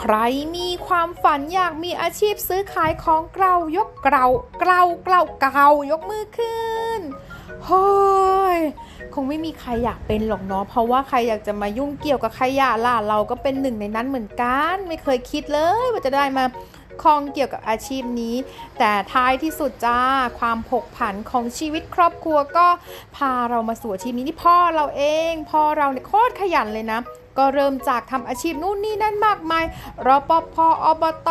ใครมีความฝันอยากมีอาชีพซื้อขายของเกลายกเกลาเกลาเกลาเกลายกมือขึ้นเฮ้ยคงไม่มีใครอยากเป็นหรอกเนาะเพราะว่าใครอยากจะมายุ่งเกี่ยวกับขยะล่ะเราก็เป็นหนึ่งในนั้นเหมือนกัน ไม่เคยคิดเลยว่าจะได้มา คลองเกี่ยวกับอาชีพนี้ แต่ท้ายที่สุดจ้าความผกผันของชีวิตครอบครัวก็พาเรามาสู่อาชีพนี้นี่พ่อเราเองพ่อเราเนี่ยโคตรขยันเลยนะ ก็เริ่มจากทำอาชีพนู่นนี่นั่นมากมายรปภอบต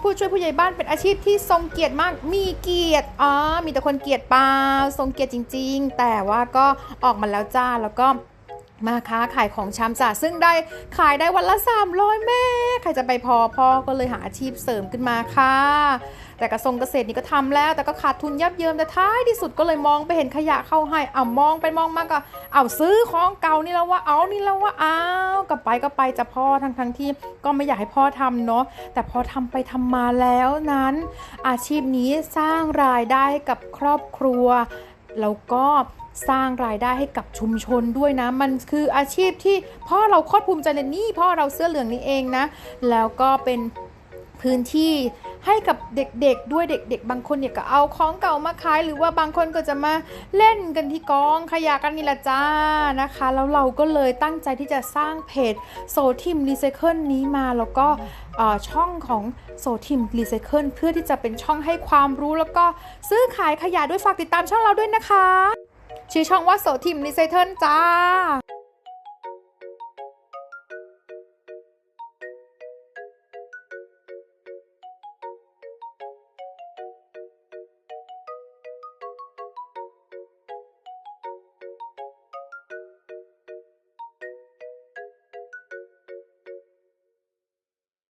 ผู้ช่วยผู้ใหญ่บ้านเป็นอาชีพที่ทรงเกียรติมาก มีเกียรติอ๋อมีแต่คนเกลียดเปล่าทรงเกียรติจริง ๆ แต่ว่าก็ออกมาแล้วจ้าแล้วก็ มาค้าขายของชำจ้ะซึ่งได้ขายได้วันละ 300 แม่ใครจะไปพอพ่อก็เลยหาอาชีพเสริมขึ้นมาค่ะ แต่กระทรวงเกษตรนี่ก็ทำแล้ว แต่ก็ขาดทุนยับเยิมแต่ท้ายที่สุดก็เลยมองไปเห็นขยะเข้าให้เอามองไปมองมาก็เอาซื้อของเก่านี่แล้วว่าเอานี่แล้วว่าเอากลับไปก็ไปจะพ่อทั้งทั้งที่ก็ไม่อยากให้พ่อทำเนาะแต่พอทำไปทำมาแล้วนั้น อาชีพนี้สร้างรายได้กับครอบครัว แล้วก็สร้างรายได้ให้กับชุมชนด้วยนะ มันคืออาชีพที่พ่อเราโคตรภูมิใจเลยนี่พ่อเราเสื้อเหลืองนี่เองนะ แล้วก็เป็นพื้นที่ ให้กับเด็กๆด้วยเด็ก ๆ บางคนเนี่ยก็เอาของเก่ามาขาย หรือว่าบางคนก็จะมาเล่นกันที่กองขยะกันนี่ละจ้านะคะ แล้วเราก็เลยตั้งใจที่จะสร้างเพจโซทิมรีไซเคิลนี้มาแล้วก็ช่องของโซทิมรีไซเคิลเพื่อที่จะเป็นช่องให้ความรู้แล้วก็ซื้อขายขยะด้วยฝากติดตามช่องเราด้วยนะคะชื่อช่องว่าโสทิมรีไซเคิลจ้า